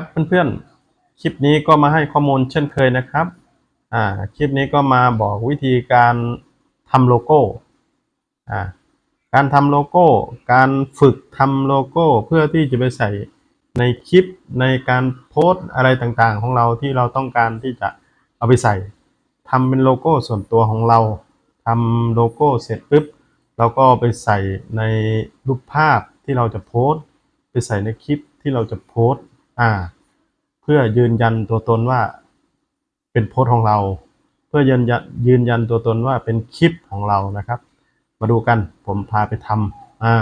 ครับเพื่อนๆ คลิปนี้ก็มาให้ข้อมูลเช่นเคยนะครับ อ่า คลิปนี้ก็มาบอกวิธีการทำโลโก้ อ่า การทำโลโก้ การฝึกทำโลโก้เพื่อที่จะไปใส่ในคลิปในการโพสอะไรต่างๆ ของเราที่เราต้องการที่จะเอาไปใส่ทำเป็นโลโก้ส่วนตัวของเราทำโลโก้เสร็จปุ๊บเราก็ไปใส่ในรูปภาพที่เราจะโพสไปใส่ในคลิปที่เราจะโพสต อ่า เพื่อยืนยันตัวตนว่าเป็นโพสต์ของเรา เพื่อยืนยันยืนยันตัวตนว่าเป็นคลิปของเรานะครับ มาดูกันผมพาไปทำอ่า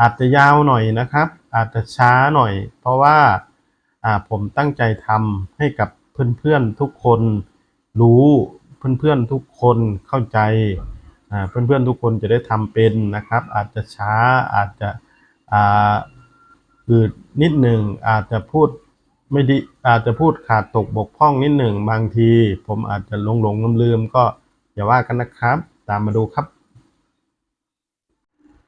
อาจจะยาวหน่อยนะครับ อาจจะช้าหน่อย เพราะว่าอ่าผมตั้งใจทำให้กับเพื่อนๆทุกคนรู้เพื่อนๆทุกคนเข้าใจอ่าเพื่อนๆทุกคนจะได้ทำเป็นนะครับ อาจจะช้าอาจจะ อืดนิดหนึ่งอาจจะพูดไม่ดีอาจจะพูดขาดตกบกพร่องนิดหนึ่งบางที ผมอาจจะหลงหลงลืมลืมก็อย่าว่ากันนะครับ ตามมาดูครับ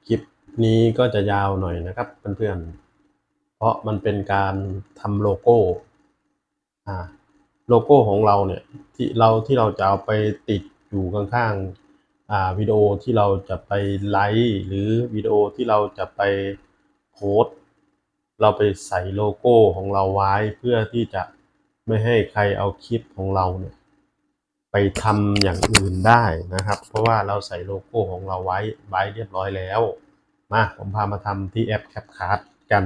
คลิปนี้ก็จะยาวหน่อยนะครับเพื่อนๆเพราะมันเป็นการทำโลโก้อ่าโลโก้ของเราเนี่ยที่เราที่เราจะเอาไปติดอยู่ข้างๆอ่าวิดีโอที่เราจะไปไลฟ์หรือวิดีโอที่เราจะไปโพสต์ เราไปใส่โลโก้ของเราไว้เพื่อที่จะไม่ให้ใครเอาคลิปของเราเนี่ยไปทำอย่างอื่นได้นะครับ เพราะว่าเราใส่โลโก้ของเราไว้ไว้เรียบร้อยแล้ว มาผมพามาทำที่แอป CapCut กัน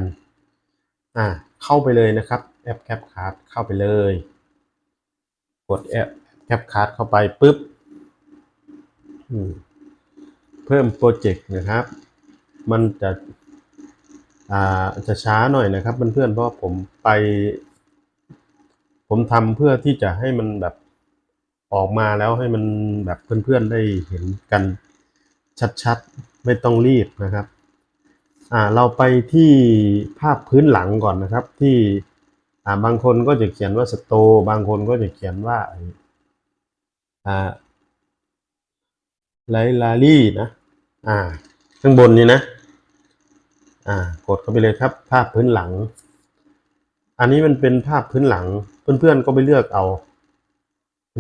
อ่าเข้าไปเลยนะครับแอป CapCut เข้าไปเลย กดแอป CapCut เข้าไปปุ๊บเพิ่มโปรเจกต์นะครับ มันจะ จะช้าหน่อยนะครับเพื่อนๆเพราะผมไป ผมทำเพื่อที่จะให้มันแบบออกมาแล้วให้มันแบบเพื่อนๆได้เห็นกันชัดๆ ไม่ต้องรีบนะครับเราไปที่ภาพพื้นหลังก่อนนะครับ ที่บางคนก็จะเขียนว่าสโต บางคนก็จะเขียนว่าอ่าไลลารี่นะ อ่า ข้างบนนี้นะ อ่ากดเข้าไปเลยครับ ภาพพื้นหลัง อันนี้มันเป็นภาพพื้นหลัง เพื่อนๆก็ไปเลือกเอา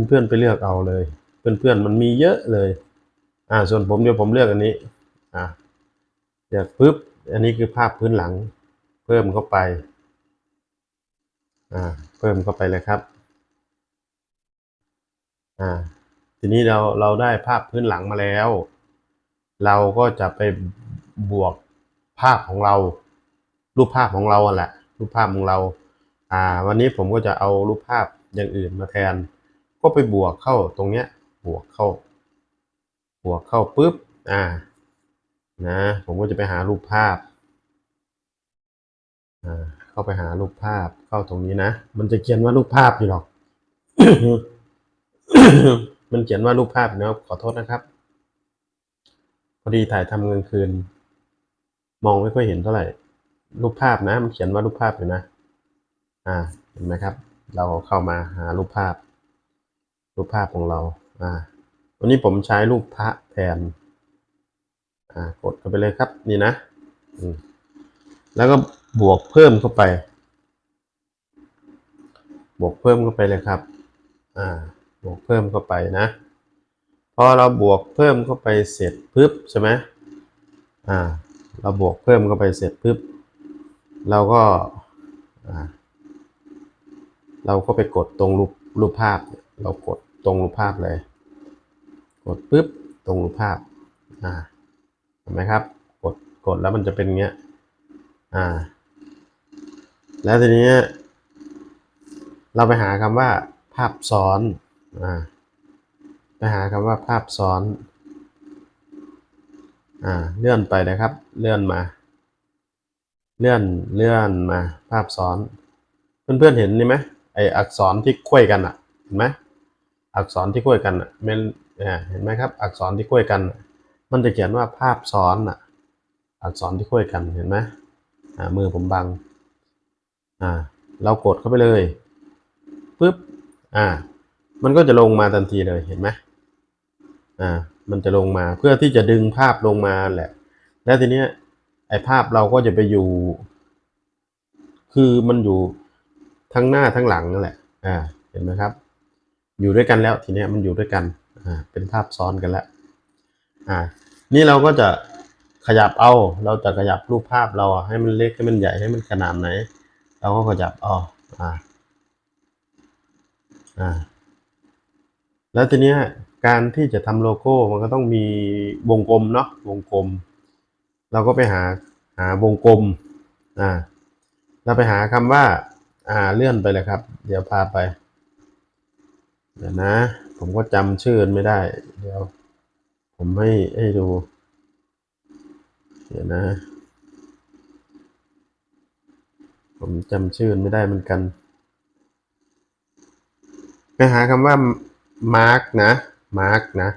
เพื่อนๆไปเลือกเอาเลย เพื่อนๆมันมีเยอะเลย อ่า ส่วนผมเดี๋ยวผมเลือกอันนี้ อ่าเลือกปุ๊บ อันนี้คือภาพพื้นหลัง เพิ่มเข้าไป อ่า เพิ่มเข้าไปเลยครับ อ่า ทีนี้เราเราได้ภาพพื้นหลังมาแล้ว เราก็จะไปบวก ภาพของเรา รูปภาพของเราอะแหละ รูปภาพของเรา อ่า วันนี้ผมก็จะเอารูปภาพอย่างอื่นมาแทน ก็ไปบวกเข้าตรงเนี้ย บวกเข้า บวกเข้าปุ๊บ อ่า นะ ผมก็จะไปหารูปภาพ อ่า เข้าไปหารูปภาพ เข้าตรงนี้นะ มันจะเขียนว่ารูปภาพอยู่หรอก มันเขียนว่ารูปภาพนะครับ ขอโทษนะครับ พอดีถ่ายทำกลางคืน มองไม่ค่อยเห็นเท่าไหร่ รูปภาพนะ มันเขียนว่ารูปภาพอยู่นะ อ่า เห็นไหมครับ เราเข้ามาหารูปภาพ รูปภาพของเรา อ่า วันนี้ผมใช้รูปพระแทน อ่า กดเข้าไปเลยครับ นี่นะอืมแล้วก็บวกเพิ่มเข้าไป บวกเพิ่มเข้าไปเลยครับ อ่า บวกเพิ่มเข้าไปนะ พอเราบวกเพิ่มเข้าไปเสร็จปุ๊บใช่ไหมอ่า เราบวกเพิ่มเข้าไปเสร็จปุ๊บเราก็เราก็ไปกดตรงรูปรูปภาพ เรากดตรงรูปภาพเลย กดปุ๊บตรงรูปภาพอ่าเห็นไหมครับ กดกดแล้วมันจะเป็นเงี้ยอ่า แล้วทีนี้เราไปหาคำว่าภาพซ้อนอ่าไปหาคำว่าภาพซ้อน อ่าเลื่อนไปนะครับ เลื่อนมา เลื่อนเลื่อนมา ภาพซ้อน เพื่อนๆเห็นนี่ไหมไออักษรที่คุ้ยกันอะเห็นไหมอักษรที่คุ้ยกันอะเนอ่าเห็นไหมครับ อักษรที่คุ้ยกัน มันจะเขียนว่าภาพซ้อนอะ อักษรที่คุ้ยกันเห็นไหมอ่ามือผมบังอ่าเรากดเข้าไปเลยปุ๊บอ่า มันก็จะลงมาทันทีเลยเห็นไหมอ่า มันจะลงมาเพื่อที่จะดึงภาพลงมาแหละ แล้วทีเนี้ยไอภาพเราก็จะไปอยู่ คือมันอยู่ทั้งหน้าทั้งหลังนั่นแหละ อ่า เห็นไหมครับ อยู่ด้วยกันแล้วทีเนี้ยมันอยู่ด้วยกัน อ่า เป็นภาพซ้อนกันแล้ว อ่า นี่เราก็จะขยับเอา เราจะขยับรูปภาพเราให้มันเล็กให้มันใหญ่ให้มันขนาดไหน เราก็ขยับเอาอ่า อ่า แล้วทีเนี้ย การที่จะทำโลโก้มันก็ต้องมีวงกลมเนาะวงกลม เราก็ไปหาหาวงกลมอ่าเราไปหาคำว่าอ่าเลื่อนไปเลยครับ เดี๋ยวพาไป เดี๋ยวนะ ผมก็จำชื่อไม่ได้ เดี๋ยว ผมให้ให้ดู เดี๋ยวนะ ผมจำชื่อไม่ได้เหมือนกัน ไปหาคำว่า มาร์กนะ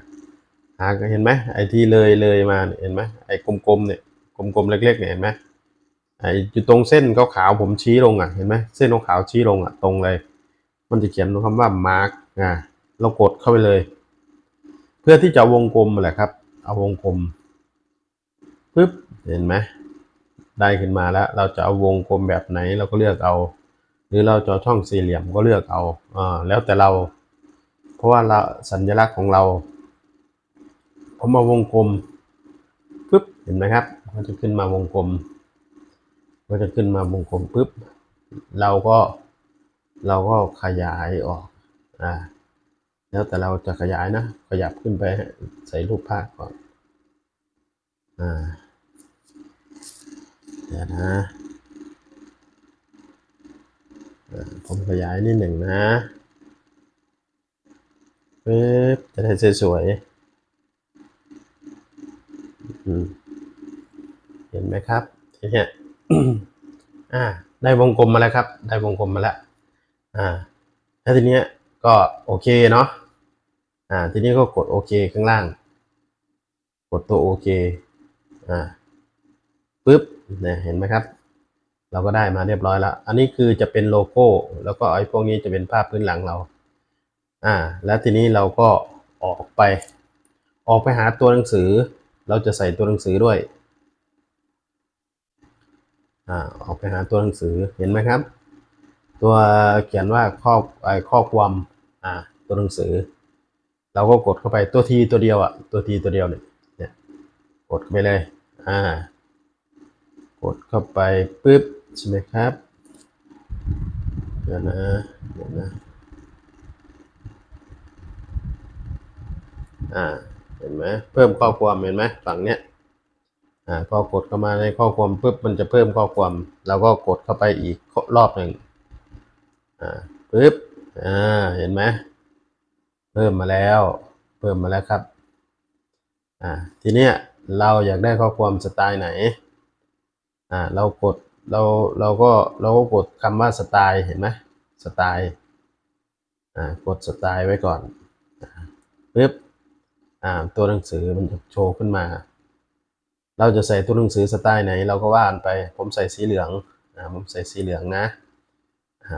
มาร์กนะหาเห็นไหมไอ้ที่เลยเลยมาเห็นไหมไอ้กลมๆเนี่ยกลมๆเล็กๆเนี่ยเห็นไหมไอ้อยู่ตรงเส้นขาวๆผมชี้ลงอะเห็นไหมเส้นขาวๆชี้ลงอะตรงเลย มันจะเขียนคำว่ามาร์กอ่าเรากดเข้าไปเลย เพื่อที่จะวงกลมแหละครับ เอาวงกลมปึ๊บเห็นไหมได้ขึ้นมาแล้ว เราจะเอาวงกลมแบบไหนเราก็เลือกเอา หรือเราจะช่องสี่เหลี่ยมก็เลือกเอาอ่าแล้วแต่เรา เพราะว่าเราสัญลักษณ์ของเรา ผมเอาวงกลมปึ๊บเห็นไหมครับก็จะขึ้นมาวงกลมก็จะขึ้นมาวงกลมปึ๊บเราก็เราก็ขยายออกอ่าแล้วแต่เราจะขยายนะ ขยับขึ้นไปใส่รูปภาพก่อนอ่าเดี๋ยวนะอ่าผมขยายนิดหนึ่งนะ ปึ๊บจะได้สวยๆเห็นไหมครับทีเนี้ยอ่า ได้วงกลมมาแล้วครับ ได้วงกลมมาแล้วอ่า แล้วทีเนี้ยก็โอเคเนาะอ่า ทีนี้ก็กดโอเคข้างล่าง กดตัวโอเคอ่าปึ๊บเนี่ยเห็นไหมครับ เราก็ได้มาเรียบร้อยแล้ว อันนี้คือจะเป็นโลโก้ แล้วก็ไอ้พวกนี้จะเป็นภาพพื้นหลังเรา อ่า แล้วทีนี้เราก็ออกไป ออกไปหาตัวหนังสือ เราจะใส่ตัวหนังสือด้วย อ่า ออกไปหาตัวหนังสือ เห็นไหมครับ ตัวเขียนว่าข้อไอข้อความ อ่า ตัวหนังสือ เราก็กดเข้าไปตัวทีตัวเดียวอะ ตัวทีตัวเดียวเนี่ย เนี่ย กดไปเลย อ่า กดเข้าไปปึ๊บใช่ไหมครับ เดี๋ยวนะ เดี๋ยวนะ อ่า เห็นไหมเพิ่มข้อความเห็นไหมฝั่งเนี้ยอ่าพอกดเข้ามาในข้อความปุ๊บมันจะเพิ่มข้อความเราก็กดเข้าไปอีกรอบหนึ่งอ่าปึ๊บอ่าเห็นไหมเพิ่มมาแล้ว เพิ่มมาแล้วครับอ่าทีเนี้ยเราอยากได้ข้อความสไตล์ไหนอ่าเรากดเราเราก็เราก็กดคำว่าสไตล์เห็นไหมสไตล์อ่ากดสไตล์ไว้ก่อนปึ๊บ ตัวหนังสือมันจะโชว์ขึ้นมา เราจะใส่ตัวหนังสือสไตล์ไหน เราก็ว่านไป ผมใส่สีเหลืองอผมใส่สีเหลืองนะ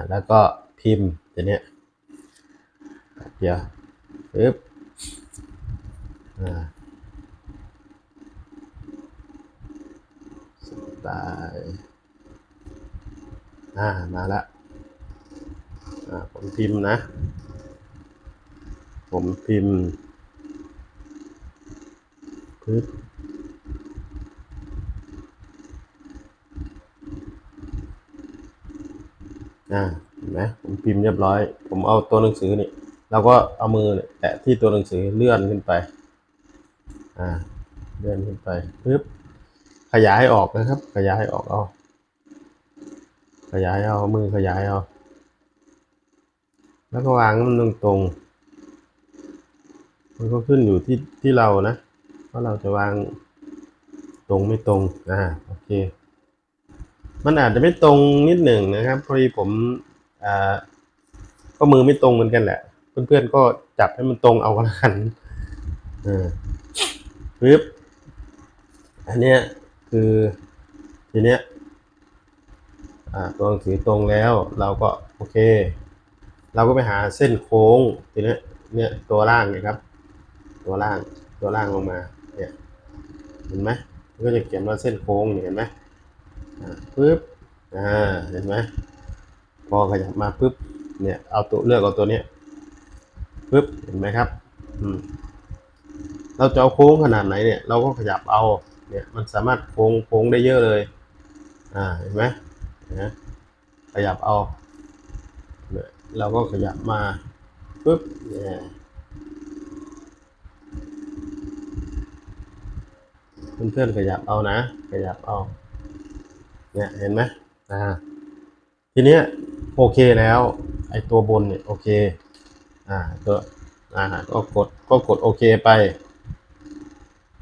แล้วก็พิมพ์ทีเนี้ยเดี๋ยวปึ๊บสไตล์อ่ามาละผมพิมพ์นะ ผมพิมพ์ ปึ๊บอ่าเห็นไหมผมพิมพ์เรียบร้อย ผมเอาตัวหนังสือนี่เราก็เอามือเนี่ยแตะที่ตัวหนังสือเลื่อนขึ้นไป อ่า เลื่อนขึ้นไปปึ๊บขยายออกนะครับ ขยายออกเอาขยายเอามือขยายเอาแล้วก็วางมันตรงตรงๆมันก็ขึ้นอยู่ที่ที่เรานะ ว่าเราจะวางตรงไม่ตรงอ่าโอเค มันอาจจะไม่ตรงนิดหนึ่งนะครับพอดีผมอ่าก็มือไม่ตรงเหมือนกันแหละ เพื่อนๆก็จับให้มันตรงเอาก็แล้วกันเออปึ๊บอันเนี้ยคือทีเนี้ยอ่าตัวหนังสือตรงแล้วเราก็โอเค เราก็ไปหาเส้นโค้งทีเนี้ยเนี่ยตัวล่างเนี่ยครับ ตัวล่างตัวล่างลงมา เห็นไหมมันก็จะเขียนว่าเส้นโค้งเห็นไหมปึ๊บอ่าเห็นไหมพอขยับมาปุ๊บเนี่ยเอาตัวเลือกเอาตัวเนี้ยปุ๊บเห็นไหมครับอืมเราจะเอาโค้งขนาดไหนเนี่ย เราก็ขยับเอาเนี่ยมันสามารถโค้งโค้งได้เยอะเลยอ่าเห็นไหมนไหมขยับเอาเนี่ยเราก็ขยับมาปุ๊บเนี่ย เพื่อนๆขยับเอานะ ขยับเอา เนี่ยเห็นไหมอ่าทีเนี้ยโอเคแล้ว ไอตัวบนเนี่ยโอเค อ่าตัวอ่าก็กดก็กดโอเคไป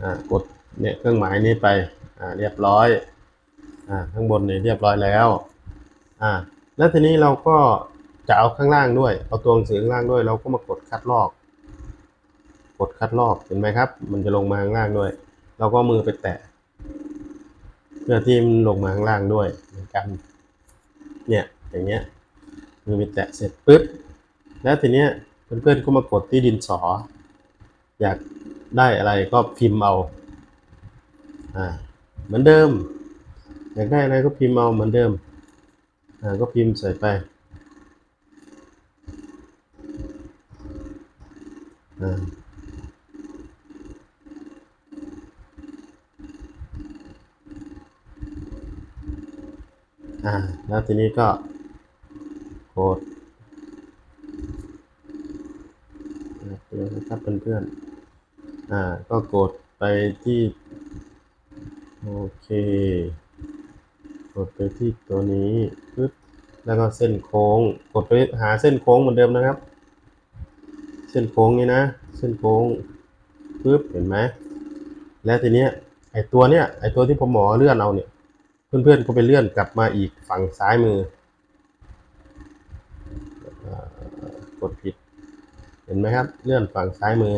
อ่ากดเนี่ยเครื่องหมายนี้ไป อ่าเรียบร้อย อ่าข้างบนเนี่ยเรียบร้อยแล้ว อ่า แล้วทีนี้เราก็จะเอาข้างล่างด้วย เอาตัวหนังสือข้างล่างด้วย เราก็มากดคัดลอก กดคัดลอก เห็นไหมครับ มันจะลงมาข้างล่างด้วย เราก็มือไปแตะเพื่อที่มันลงมาข้างล่างด้วยเหมือนกัน เนี่ยอย่างเงี้ยมือไปแตะเสร็จปุ๊บแล้วทีเนี้ยเพื่อนๆก็มากดที่ดินสอ อยากได้อะไรก็พิมพ์เอาอ่าเหมือนเดิม อยากได้อะไรก็พิมพ์เอาเหมือนเดิมอ่าก็พิมพ์ใส่ไปอ่า อ่า แล้วทีนี้ก็กดเดี๋ยวนะครับเพื่อนๆอ่า ก็กดไปที่ โอเค กดไปที่ตัวนี้ปึ๊บแล้วก็เส้นโค้ง กดไปหาเส้นโค้งเหมือนเดิมนะครับ เส้นโค้งนี้นะ เส้นโค้งปึ๊บเห็นไหมแล้วทีเนี้ยไอตัวเนี้ยไอตัวที่ผมหมอเลื่อนเอาเนี่ย เพื่อนๆก็ไปเลื่อนกลับมาอีกฝั่งซ้ายมือกดผิด เห็นไหมครับ เลื่อนฝั่งซ้ายมือ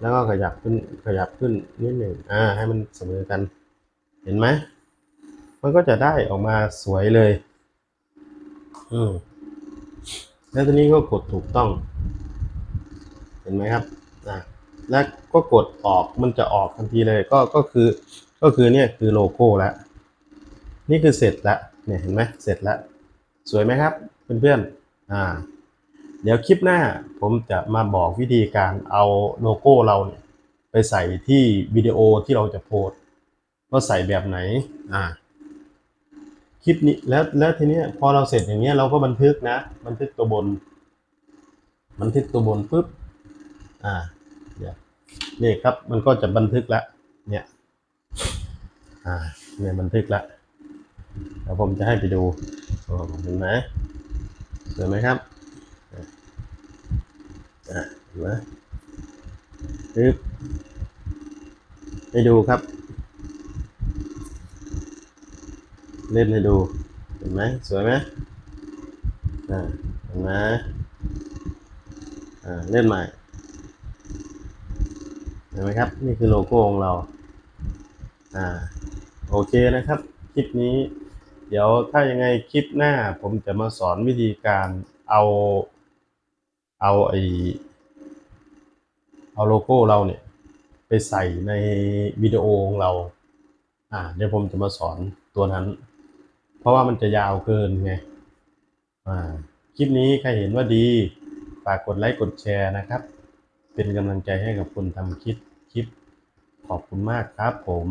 แล้วก็ขยับขึ้นขยับขึ้นนิดหนึ่งอ่าให้มันเสมอกัน เห็นไหมมันก็จะได้ออกมาสวยเลย อืมแล้วทีนี้ก็กดถูกต้อง เห็นไหมครับอ่าแล้วก็กดออกมันจะออกทันทีเลยก็ก็คือก็คือเนี่ยคือโลโก้แล้ว นี่คือเสร็จแล้วเนี่ยเห็นไหมเสร็จแล้วสวยไหมครับเพื่อนๆอ่า เดี๋ยวคลิปหน้าผมจะมาบอกวิธีการเอาโลโก้เราเนี่ยไปใส่ที่วิดีโอที่เราจะโพสต์ว่าใส่แบบไหนอ่าคลิปนี้แล้วแล้วทีนี้พอเราเสร็จอย่างเงี้ยเราก็บันทึกนะ บันทึกตัวบน บันทึกตัวบนปุ๊บอ่าเนี่ยนี่ครับมันก็จะบันทึกแล้วเนี่ยอ่าเนี่ยบันทึกแล้ว เดี๋ยวผมจะให้ไปดูเห็นไหมสวยไหมครับเห็นไหมปึ๊บให้ดูครับ เล่นให้ดู เห็นไหมสวยไหมอ่าเห็นไหมอ่าเล่นใหม่เห็นไหมครับ นี่คือโลโก้ของเรา อ่า โอเคนะครับ คลิปนี้ เดี๋ยวถ้ายังไงคลิปหน้าผมจะมาสอนวิธีการเอาเอาไอเอาโลโก้เราเนี่ยไปใส่ในวิดีโอของเรา อ่า เดี๋ยวผมจะมาสอนตัวนั้น เพราะว่ามันจะยาวเกินไง อ่า คลิปนี้ใครเห็นว่าดี ฝากกดไลค์กดแชร์นะครับ เป็นกำลังใจให้กับคนทำคลิป คลิป ขอบคุณมากครับผม